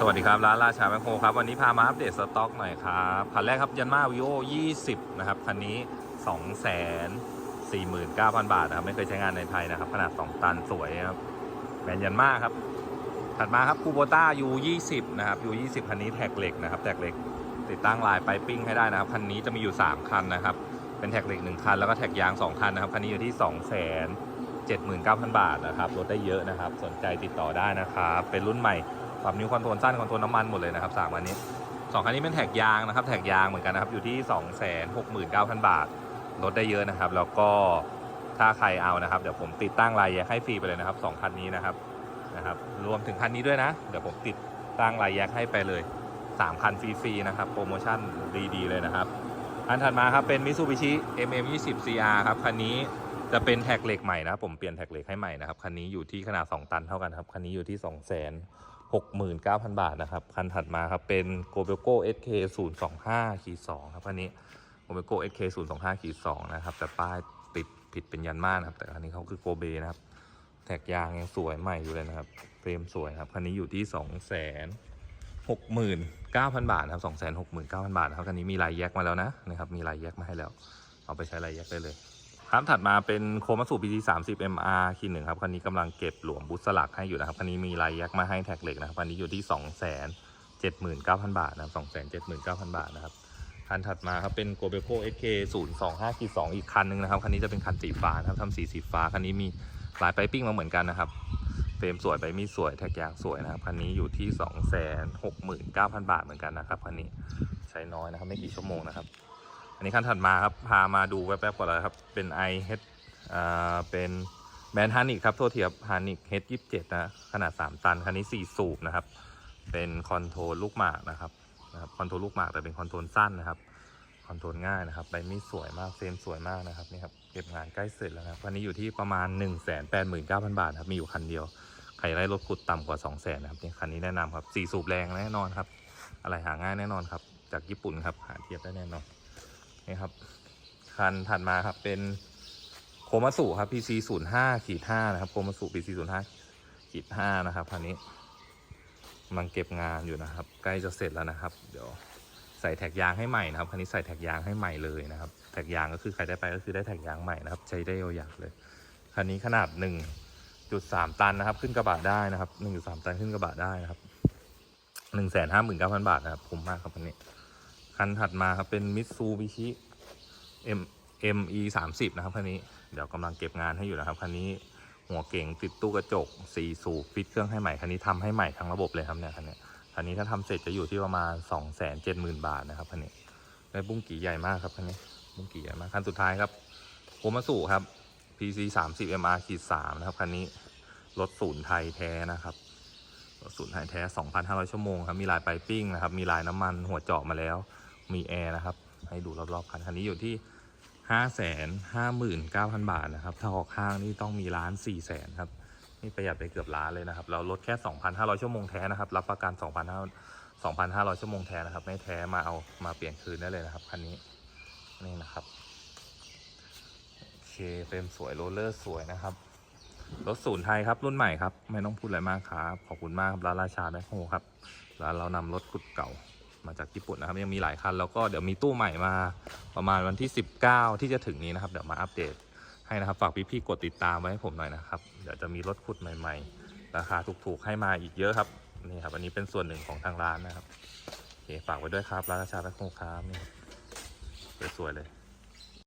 สวัสดีครับ ร้านราชาแมคโครครับ วันนี้พามาอัปเดตสต็อกหน่อยครับคันแรกครับยันมาวิโอ20 นะครับ คันนี้ 2 4 9 0 0 0 บาทนะครับ ไม่เคยใช้งานในไทยนะครับ ขนาด 2 ตันสวยครับแบรนด์ยันมาครับ ถัดมาครับคูโบต้า U20 นะครับ U20 คันนี้แท็กเหล็กนะครับ แท็กเหล็กติดตั้งลายไปปิ้งให้ได้นะครับ คันนี้จะมีอยู่ 3 คันนะครับ เป็นแท็กเหล็ก 1 คัน แล้วก็แท็กยาง 2 คันนะครับ คันนี้อยู่ที่2 7 9 0 0 0 บาทนะครับ ลดได้เยอะนะครับ สนใจติดต่อได้นะครับ เป็นรุ่นใหม่ ปรับนิ้วคอนโทรลสั้นคอนโทรลน้ำมันหมดเลยนะครับสามอันนี้สองคันนี้เป็นแท็กยางนะครับ แท็กยางเหมือนกันนะครับ อยู่ที่2 6 9 0 0 0บาทลดได้เยอะนะครับ แล้วก็ถ้าใครเอานะครับ เดี๋ยวผมติดตั้งลายแยกให้ฟรีไปเลยนะครับสองคันนี้นะครับนะครับ รวมถึงคันนี้ด้วยนะ เดี๋ยวผมติดตั้งลายแยกให้ไปเลยสามคันฟรีๆนะครับโปรโมชั่นดีๆเลยนะครับอันถัดมาครับเป็น Mitsubishi MM20 CR ครับคันนี้จะเป็นแท็กเหล็กใหม่นะผมเปลี่ยนแท็กเหล็กให้ใหม่นะครับคันนี้อยู่ที่ขนาด 2 ตันเท่ากันครับคันนี้อยู่ที่2 6 9 0 0 0 บาทนะครับ คันถัดมาครับ เป็น g o b e l o SK 025ขีด2ครับคันนี้ g o b e l o SK 025ขีด2นะครับ แต่ป้ายติดผิดเป็นยันมากนะครับ แต่คันนี้เขาคือโกเบนะครับ แท็กยางยังสวยใหม่อยู่เลยนะครับ เฟรมสวยครับ คันนี้อยู่ที่ 2 6 9 0 0 0 บาทนะครับ 269,000 บาทนะครับ คันนี้มีลายแยกมาแล้วนะนะครับ มีลายแยกมาให้แล้ว เอาไปใช้ลายแยกได้เลย ครับถัดมาเป็นโคมัสุ PT 30 MR คีหนึ่งครับคันนี้กำลังเก็บหลวมบุสลักให้อยู่นะครับคันนี้มีลายแยกมาให้แท็กเหล็กนะครับคันนี้อยู่ที่ 279,000 บาทนะครับ 279,000 บาทนะครับคันถัดมาครับเป็น g o b e c o SK 025 2อีกคันหนึงนะครับคันนี้จะเป็นคันสีฟ้านะครับทำสีสีฟ้าคันนี้มีลายไปปิ้งมาเหมือนกันนะครับเฟรมสวยใบมีสวยแท็กยางสวยนะครับคันนี้อยู่ที่ 2 6 9 0 0 0 บาทเหมือนกันนะครับคันนี้ใช้น้อยนะครับไม่กี่ชั่วโมงนะครับ อันนี้คันถัดมาครับ พามาดูแป๊บๆก่อนเลยครับ เป็น i h อ่าเป็นแบรนด์ฮานิกครับ โทษทีครับฮานิก H 2 7นะ ขนาด3ตัน คันนี้4สูบนะครับ เป็นคอนโทรลลูกหมากนะครับนะครับ คอนโทรลลูกหมากแต่เป็นคอนโทรลสั้นนะครับ คอนโทรลง่ายนะครับใบมีดสวยมาก เฟรมสวยมากนะครับนี่ครับ เก็บงานใกล้เสร็จแล้วนะครับคันนี้อยู่ที่ประมาณ1 8 9 0 0 0บาทครับ มีอยู่คันเดียว ใครได้รถขุดต่ำกว่า2 0 0 0 0 0นะครับนี่คันนี้แนะนำครับ4สูบแรงแน่นอนครับ อะไรหาง่ายแน่นอนครับ จากญี่ปุ่นครับ หาเทียบได้แน่นอน นี่ครับ คันถัดมาครับเป็นโคมัสุครับ PC 0 5ขีด5นะครับ โคมัสุ PC 0 5ขีด5นะครับคันนี้กำลังเก็บงานอยู่นะครับ ใกล้จะเสร็จแล้วนะครับ เดี๋ยวใส่แท็กยางให้ใหม่นะครับ คันนี้ใส่แท็กยางให้ใหม่เลยนะครับ แท็กยางก็คือใครได้ไปก็คือได้แท็กยางใหม่นะครับ ใช้ได้ยาวๆเลย คันนี้ขนาด 1.3 ตันนะครับ ขึ้นกระบะได้นะครับ 1.3 ตันขึ้นกระบะได้นะครับ 159,000 บาทนะครับ คุ้มมากครับคันนี้ คันถัดมาครับเป็นมิตซูบิชิ M ME 30นะครับคันนี้เดี๋ยวกำลังเก็บงานให้อยู่นะครับคันนี้หัวเก่งติดตู้กระจกสี่สูบฟิตเครื่องให้ใหม่คันนี้ทำให้ใหม่ทั้งระบบเลยครับเนี่ยคันนี้คันนี้ถ้าทำเสร็จจะอยู่ที่ประมาณ 2 7 0 0 0 0 บาทนะครับคันนี้ได้บุ้งกี่ใหญ่มากครับคันนี้บุ้งกี่ใหญ่มากคันสุดท้ายครับโคมาสุครับ PC 30 MR ขีด3นะครับคันนี้รถศูนย์ไทยแท้นะครับรถศูนย์ไทยแท้ 2,500 ชั่วโมงครับมีลายไปปิ้งนะครับมีลายน้ำมันหัวเจาะมาแล้ว มีแอร์นะครับ ให้ดูรอบๆคันคันนี้อยู่ที่ห้าแสนห้าหมื่นเก้าพันบาทนะครับ ถ้าออกข้างนี่ต้องมีล้านสี่แสนครับ นี่ประหยัดไปเกือบล้านเลยนะครับ เราลดแค่สองพันห้าร้อยชั่วโมงแท้นะครับ รับประกันสองพันห้าสองพันห้าร้อยชั่วโมงแท้นะครับ ไม่แท้มาเอามาเปลี่ยนคืนได้เลยนะครับคันนี้ นี่นะครับ โอเคเป็นสวยโรลเลอร์สวยนะครับรถศูนย์ไทยครับรุ่นใหม่ครับ ไม่ต้องพูดอะไรมากครับ ขอบคุณมากครับร้านราชาแบ็คโฮครับร้านเรานำรถขุดเก่า มาจากญี่ปุ่นนะครับยังมีหลายคันแล้วก็เดี๋ยวมีตู้ใหม่มาประมาณวันที่ 19 ที่จะถึงนี้นะครับเดี๋ยวมาอัปเดตให้นะครับฝากพี่ๆกดติดตามไว้ให้ผมหน่อยนะครับเดี๋ยวจะมีรถขุดใหม่ ๆ ราคาถูกๆให้มาอีกเยอะครับนี่ครับอันนี้เป็นส่วนหนึ่งของทางร้านนะครับโอเคฝากไว้ด้วยครับร้านราชาแบ็คโฮครับนี่ครับสวยๆเลย